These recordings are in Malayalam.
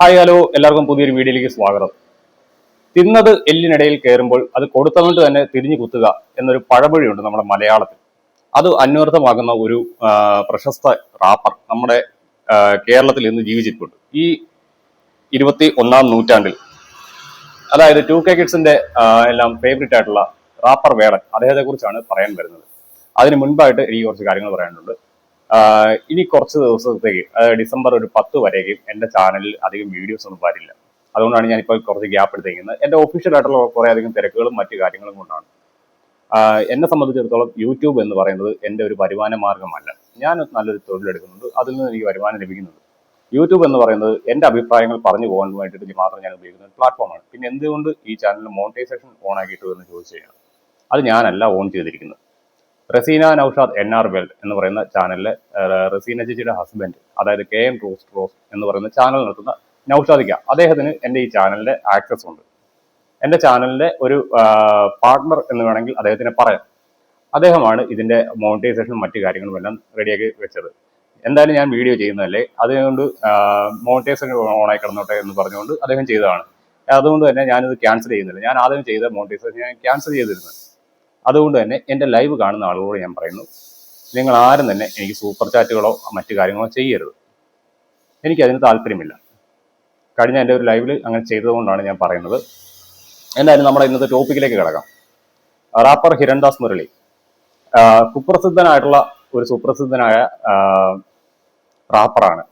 ഹായ് ഹലോ എല്ലാവർക്കും പുതിയൊരു വീഡിയോയിലേക്ക് സ്വാഗതം. തിന്നത് എല്ലിനിടയിൽ കയറുമ്പോൾ അത് കൊടുത്തതുകൊണ്ട് തന്നെ തിരിഞ്ഞു കുത്തുക എന്നൊരു പഴമൊഴിയുണ്ട് നമ്മുടെ മലയാളത്തിൽ. അത് അന്വർത്ഥമാകുന്ന ഒരു പ്രശസ്ത റാപ്പർ നമ്മുടെ കേരളത്തിൽ ഇന്ന് ജീവിച്ചിട്ടുണ്ട്. ഈ ഇരുപത്തി ഒന്നാം നൂറ്റാണ്ടിൽ അതായത് ടു കെ കിഡ്സിന്റെ എല്ലാം ഫേവറേറ്റ് ആയിട്ടുള്ള റാപ്പർ വേടൻ അദ്ദേഹത്തെ കുറിച്ചാണ് പറയാൻ വരുന്നത്. അതിന് മുൻപായിട്ട് എനിക്ക് കുറച്ച് കാര്യങ്ങൾ പറയാനുണ്ട്. ഇനി കുറച്ച് ദിവസത്തേക്ക് ഡിസംബർ ഒരു പത്ത് വരേക്കും എന്റെ ചാനലിൽ അധികം വീഡിയോസ് ഒന്നും വരില്ല. അതുകൊണ്ടാണ് ഞാൻ ഇപ്പോൾ കുറച്ച് ഗ്യാപ്പ് എടുത്തേക്കുന്നത്. എന്റെ ഒഫീഷ്യൽ ആയിട്ടുള്ള കുറെ അധികം തിരക്കുകളും മറ്റു കാര്യങ്ങളും കൊണ്ടാണ്. എന്നെ സംബന്ധിച്ചിടത്തോളം യൂട്യൂബ് എന്ന് പറയുന്നത് എന്റെ ഒരു വരുമാന മാർഗമല്ല. ഞാൻ നല്ലൊരു തൊഴിലെടുക്കുന്നുണ്ട് അതിൽ നിന്ന് എനിക്ക് വരുമാനം ലഭിക്കുന്നുണ്ട്. യൂട്യൂബ് എന്ന് പറയുന്നത് എന്റെ അഭിപ്രായങ്ങൾ പറഞ്ഞു പോകാൻ വേണ്ടിയിട്ട് മാത്രം ഞാൻ ഉപയോഗിക്കുന്ന പ്ലാറ്റ്ഫോമാണ് പിന്നെ എന്തുകൊണ്ട് ഈ ചാനലിൽ മോണിറ്റൈസേഷൻ ഓൺ ആക്കിയിട്ടു എന്ന് ചോദിച്ചു കഴിഞ്ഞാൽ അത് ഞാനല്ല ഓൺ ചെയ്തിരിക്കുന്നത്. Raseena Naushad N R world എന്ന് പറയുന്ന ചാനലിലെ റസീന ചേച്ചിയുടെ ഹസ്ബൻഡ് അതായത് കെ എം റോസ് റോസ് എന്ന് പറയുന്ന ചാനൽ നടത്തുന്ന നൌഷാദിക്ക. അദ്ദേഹത്തിന് എന്റെ ഈ ചാനലിന്റെ ആക്സസ് ഉണ്ട്. എന്റെ ചാനലിന്റെ ഒരു പാർട്ട്ണർ എന്ന് വേണമെങ്കിൽ അദ്ദേഹത്തിനെ പറയാം. അദ്ദേഹമാണ് ഇതിന്റെ മോണിറ്റൈസേഷനും മറ്റു കാര്യങ്ങളും എല്ലാം റെഡിയാക്കി വെച്ചത്. എന്തായാലും ഞാൻ വീഡിയോ ചെയ്യുന്നതല്ലേ? അതുകൊണ്ട് മോണിറ്റൈസേഷൻ ഓണായി കിടന്നോട്ടെ എന്ന് പറഞ്ഞുകൊണ്ട് അദ്ദേഹം ചെയ്തതാണ്. അതുകൊണ്ട് തന്നെ ഞാനിത് ക്യാൻസൽ ചെയ്യുന്നില്ല. ഞാൻ ആദ്യം ചെയ്ത മോണിറ്റൈസേഷൻ ഞാൻ ക്യാൻസൽ ചെയ്തിരുന്നു അതുകൊണ്ട് തന്നെ എന്റെ ലൈവ് കാണുന്ന ആളുകളോട് ഞാൻ പറയുന്നു നിങ്ങൾ ആരും തന്നെ എനിക്ക് സൂപ്പർ ചാറ്റുകളോ മറ്റു കാര്യങ്ങളോ ചെയ്യരുത്. എനിക്കതിന് താല്പര്യമില്ല. കഴിഞ്ഞ എന്റെ ഒരു ലൈവിൽ അങ്ങനെ ചെയ്തതുകൊണ്ടാണ് ഞാൻ പറയുന്നത്. എന്തായാലും നമ്മുടെ ഇന്നത്തെ ടോപ്പിക്കിലേക്ക് കിടക്കാം. റാപ്പർ ഹിരൺദാസ് മുരളി. കുപ്രസിദ്ധനായിട്ടുള്ള ഒരു സുപ്രസിദ്ധനായ റാപ്പറാണ്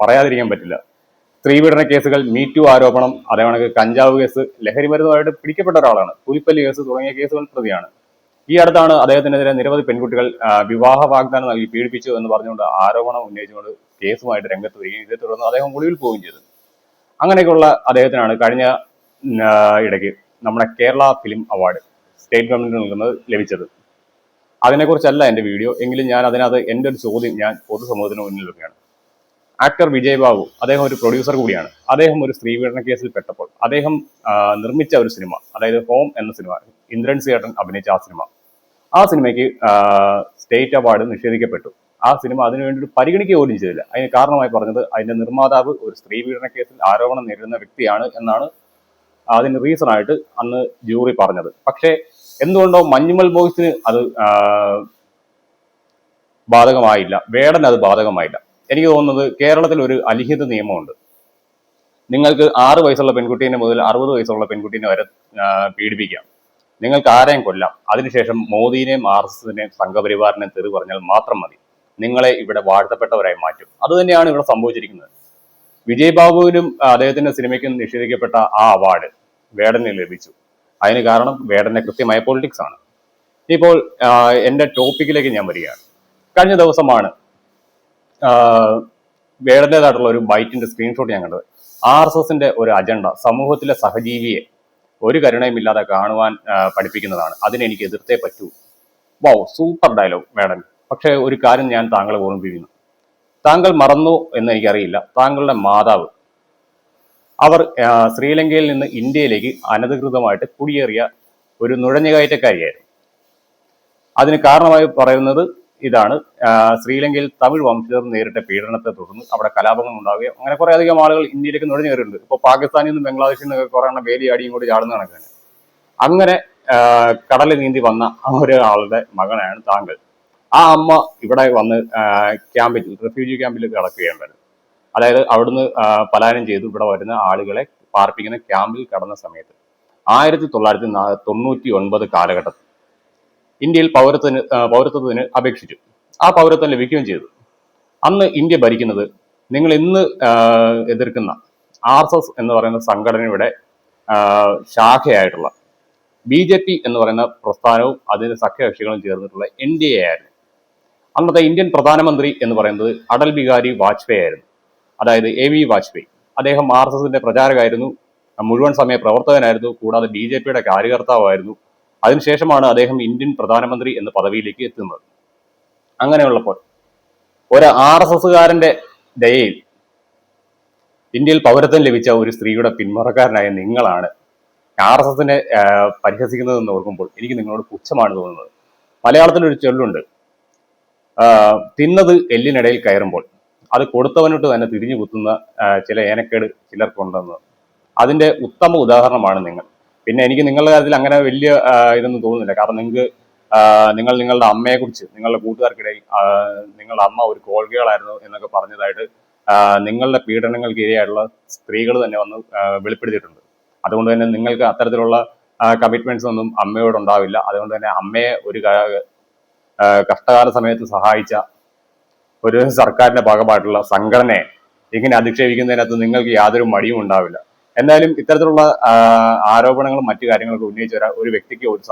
പറയാതിരിക്കാൻ പറ്റില്ല. സ്ത്രീപീഡന കേസുകൾ മീറ്റു ആരോപണം അതേകണക്ക് കഞ്ചാവ് കേസ് ലഹരി മരുന്നുമായിട്ട് പിടിക്കപ്പെട്ട ഒരാളാണ്. പുലിപ്പല്ലി കേസ് തുടങ്ങിയ കേസുകൾ പ്രതിയാണ്. ഈ അടുത്താണ് അദ്ദേഹത്തിനെതിരെ നിരവധി പെൺകുട്ടികൾ വിവാഹ വാഗ്ദാനം നൽകി പീഡിപ്പിച്ചു എന്ന് പറഞ്ഞുകൊണ്ട് ആരോപണം ഉന്നയിച്ചുകൊണ്ട് കേസുമായിട്ട് രംഗത്ത് വരികയും ഇതേ തുടർന്ന് അദ്ദേഹം ഒളിവിൽ പോവുകയും ചെയ്തു. അങ്ങനെയൊക്കെയുള്ള അദ്ദേഹത്തിനാണ് കഴിഞ്ഞ ഇടയ്ക്ക് നമ്മുടെ Kerala film award state government നൽകുന്നത് ലഭിച്ചത്. അതിനെക്കുറിച്ചല്ല എന്റെ വീഡിയോ എങ്കിലും ഞാൻ അതിനകത്ത് എന്റെ ഒരു ചോദ്യം ഞാൻ പൊതുസമൂഹത്തിന് മുന്നിൽ വെക്കുകയാണ്. ആക്ടർ വിജയ് ബാബു അദ്ദേഹം ഒരു പ്രൊഡ്യൂസർ കൂടിയാണ്. അദ്ദേഹം ഒരു സ്ത്രീപീഡന കേസിൽ പെട്ടപ്പോൾ അദ്ദേഹം നിർമ്മിച്ച ഒരു സിനിമ അതായത് ഹോം എന്ന സിനിമ ഇന്ദ്രൻ സിയേട്ടൻ അഭിനയിച്ച ആ സിനിമ. ആ സിനിമയ്ക്ക് സ്റ്റേറ്റ് അവാർഡ് നിഷേധിക്കപ്പെട്ടു. ആ സിനിമ അതിനുവേണ്ടി ഒരു പരിഗണിക്കുക പോലും ചെയ്തില്ല. അതിന് കാരണമായി പറഞ്ഞത് അതിന്റെ നിർമ്മാതാവ് ഒരു സ്ത്രീ പീഡന കേസിൽ ആരോപണം നേരിടുന്ന വ്യക്തിയാണ് എന്നാണ് അതിന് റീസൺ ആയിട്ട് അന്ന് ജൂറി പറഞ്ഞത്. പക്ഷേ എന്തുകൊണ്ടോ മഞ്ഞുമൽ ബോയ്സിന് അത് ബാധകമായില്ല. വേടൻ അത് ബാധകമായില്ല. എനിക്ക് തോന്നുന്നത് കേരളത്തിൽ ഒരു അലിഹിത നിയമമുണ്ട്. നിങ്ങൾക്ക് ആറ് വയസ്സുള്ള പെൺകുട്ടീനെ മുതൽ അറുപത് വയസ്സുള്ള പെൺകുട്ടീനെ വരെ പീഡിപ്പിക്കാം. നിങ്ങൾക്ക് ആരെയും കൊല്ലാം. അതിനുശേഷം മോദിനെയും ആർ എസ് എസിനെയും സംഘപരിവാറിനെയും തെറി പറഞ്ഞാൽ മാത്രം മതി. നിങ്ങളെ ഇവിടെ വാഴ്ത്തപ്പെട്ടവരായി മാറ്റും. അതുതന്നെയാണ് ഇവിടെ സംഭവിച്ചിരിക്കുന്നത്. വിജയ് ബാബുവിനും അദ്ദേഹത്തിന്റെ സിനിമയ്ക്കും നിഷേധിക്കപ്പെട്ട ആ അവാർഡ് വേടനെ ലഭിച്ചു. അതിന് കാരണം വേടന്റെ കൃത്യമായ പൊളിറ്റിക്സ് ആണ്. ഇപ്പോൾ എന്റെ ടോപ്പിക്കിലേക്ക് ഞാൻ വരികയാണ്. കഴിഞ്ഞ ദിവസമാണ് വേടന്റേതായിട്ടുള്ള ഒരു ബൈറ്റിന്റെ സ്ക്രീൻഷോട്ട് ഞാൻ കണ്ടത്. ആർ എസ് എസിന്റെ ഒരു അജണ്ട സമൂഹത്തിലെ സഹജീവിയെ ഒരു കരുണയും ഇല്ലാതെ കാണുവാൻ പഠിപ്പിക്കുന്നതാണ്. അതിനെനിക്ക് എതിർത്തേ പറ്റൂ. Wow super dialogue madam. പക്ഷേ ഒരു കാര്യം ഞാൻ താങ്കളെ ഓർമ്മിപ്പിക്കുന്നു. താങ്കൾ മറന്നു എന്ന് എനിക്കറിയില്ല. താങ്കളുടെ മാതാവ്. അവർ ശ്രീലങ്കയിൽ നിന്ന് ഇന്ത്യയിലേക്ക് അനധികൃതമായിട്ട് കുടിയേറിയ ഒരു നുഴഞ്ഞുകയറ്റക്കാരിയായിരുന്നു. അതിന് കാരണമായി പറയുന്നത് ഇതാണ്. ശ്രീലങ്കയിൽ തമിഴ് വംശജർ നേരിട്ട പീഡനത്തെ തുടർന്ന് അവിടെ കലാപങ്ങൾ ഉണ്ടാവുകയും അങ്ങനെ കുറെ അധികം ആളുകൾ ഇന്ത്യയിലേക്ക് നുഴഞ്ഞു കയറിയിട്ടുണ്ട് ഇപ്പോൾ പാകിസ്ഥാനിൽ നിന്നും ബംഗ്ലാദേശിൽ നിന്നൊക്കെ കുറെ എണ്ണം വേലിയാടിയും കൂടി ചാടുന്ന കണക്കാണ്. അങ്ങനെ ആ, കടലിൽ നീന്തി വന്ന ഒരാളുടെ മകനാണ് താങ്കൾ. ആ അമ്മ ഇവിടെ വന്ന് ക്യാമ്പിൽ റെഫ്യൂജി ക്യാമ്പിൽ കിടക്കുകയുണ്ടായിരുന്നു അതായത് അവിടുന്ന് പലായനം ചെയ്തു. ഇവിടെ വരുന്ന ആളുകളെ പാർപ്പിക്കുന്ന ക്യാമ്പിൽ കടന്ന സമയത്ത് ആയിരത്തി തൊള്ളായിരത്തി തൊണ്ണൂറ്റി ഒൻപത് കാലഘട്ടത്തിൽ ഇന്ത്യയിൽ പൗരത്വത്തിന് പൗരത്വത്തിന് അപേക്ഷിച്ചു. ആ പൗരത്വം ലഭിക്കുകയും ചെയ്തു. അന്ന് ഇന്ത്യ ഭരിക്കുന്നത് നിങ്ങൾ ഇന്ന് എതിർക്കുന്ന ആർ എസ് എസ് എന്ന് പറയുന്ന സംഘടനയുടെ ശാഖയായിട്ടുള്ള ബി ജെ പി എന്ന് പറയുന്ന പ്രസ്ഥാനവും അതിന്റെ സഖ്യകക്ഷികളും ചേർന്നിട്ടുള്ള എൻ ഡി എ ആയിരുന്നു അന്നത്തെ ഇന്ത്യൻ പ്രധാനമന്ത്രി എന്ന് പറയുന്നത് അടൽ ബിഹാരി വാജ്പേയി ആയിരുന്നു. അതായത് എ വി വാജ്പേയി. അദ്ദേഹം ആർ എസ് എസിന്റെ പ്രചാരകായിരുന്നു മുഴുവൻ സമയ പ്രവർത്തകനായിരുന്നു. കൂടാതെ ബി ജെ പിയുടെ കാര്യകർത്താവായിരുന്നു. അതിനുശേഷമാണ് അദ്ദേഹം ഇന്ത്യൻ പ്രധാനമന്ത്രി എന്ന പദവിയിലേക്ക് എത്തുന്നത്. അങ്ങനെയുള്ളപ്പോൾ ഒരു ആർ എസ് എസുകാരന്റെ ദയയിൽ ഇന്ത്യയിൽ പൗരത്വം ലഭിച്ച ഒരു സ്ത്രീയുടെ പിന്മുറക്കാരനായ നിങ്ങളാണ് ആർ എസ് എസിനെ പരിഹസിക്കുന്നതെന്ന് ഓർക്കുമ്പോൾ എനിക്ക് നിങ്ങളോട് പുച്ഛമാണ് തോന്നുന്നത്. മലയാളത്തിലൊരു ചൊല്ലുണ്ട്. തിന്നത് എല്ലിനിടയിൽ കയറുമ്പോൾ അത് കൊടുത്തവനോട്ട് തന്നെ തിരിഞ്ഞു കുത്തുന്ന ചില ഏനക്കേട് ചിലർക്കുണ്ടെന്ന്. അതിന്റെ ഉത്തമ ഉദാഹരണമാണ് നിങ്ങൾ. പിന്നെ എനിക്ക് നിങ്ങളുടെ കാര്യത്തിൽ അങ്ങനെ വലിയ ഇതൊന്നും തോന്നുന്നില്ല. കാരണം നിങ്ങൾക്ക് നിങ്ങൾ നിങ്ങളുടെ അമ്മയെ കുറിച്ച് നിങ്ങളുടെ കൂട്ടുകാർക്കിടയിൽ നിങ്ങളുടെ അമ്മ ഒരു കോൾഗേളായിരുന്നു എന്നൊക്കെ പറഞ്ഞതായിട്ട് നിങ്ങളുടെ പീഡനങ്ങൾക്ക് ഇരയായിട്ടുള്ള സ്ത്രീകൾ തന്നെ വന്ന് വെളിപ്പെടുത്തിയിട്ടുണ്ട്. അതുകൊണ്ട് തന്നെ നിങ്ങൾക്ക് അത്തരത്തിലുള്ള കമ്മിറ്റ്മെന്റ്സ് ഒന്നും അമ്മയോട് ഉണ്ടാവില്ല. അതുകൊണ്ട് തന്നെ അമ്മയെ ഒരു കഷ്ടകാല സമയത്ത് സഹായിച്ച ഒരു സർക്കാരിന്റെ ഭാഗമായിട്ടുള്ള സംഘടനയെ ഇങ്ങനെ അധിക്ഷേപിക്കുന്നതിനകത്ത് നിങ്ങൾക്ക് യാതൊരു മടിയും ഉണ്ടാവില്ല. എന്തായാലും ഇത്തരത്തിലുള്ള ആരോപണങ്ങളും മറ്റു കാര്യങ്ങളൊക്കെ ഉന്നയിച്ച ഒരാ- വ്യക്തിക്ക് ഒരു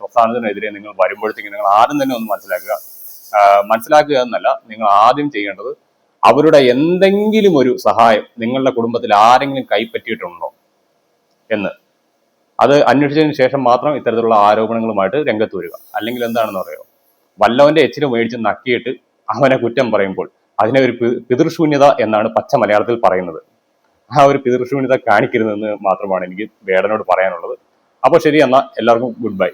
പ്രസ്ഥാനത്തിനെതിരെ നിങ്ങൾ വരുമ്പോഴത്തേക്കും നിങ്ങൾ ആദ്യം തന്നെ ഒന്ന് മനസ്സിലാക്കുക. മനസ്സിലാക്കുക എന്നല്ല നിങ്ങൾ ആദ്യം ചെയ്യേണ്ടത് അവരുടെ എന്തെങ്കിലും ഒരു സഹായം നിങ്ങളുടെ കുടുംബത്തിൽ ആരെങ്കിലും കൈപ്പറ്റിയിട്ടുണ്ടോ എന്ന്. അത് അന്വേഷിച്ചതിന് ശേഷം മാത്രം ഇത്തരത്തിലുള്ള ആരോപണങ്ങളുമായിട്ട് രംഗത്ത് വരിക. അല്ലെങ്കിൽ എന്താണെന്ന് പറയുമോ വല്ലവന്റെ എച്ചിന് മേടിച്ച് നക്കിയിട്ട് അവനെ കുറ്റം പറയുമ്പോൾ അതിനെ ഒരു പിതൃശൂന്യത എന്നാണ് പച്ച മലയാളത്തിൽ പറയുന്നത്. ആ ഒരു പിതൃശൂന്യത കാണിക്കരുതെന്ന് മാത്രമാണ് എനിക്ക് വേടനോട് പറയാനുള്ളത്. അപ്പോൾ ശരി എന്നാൽ എല്ലാവർക്കും ഗുഡ് ബൈ.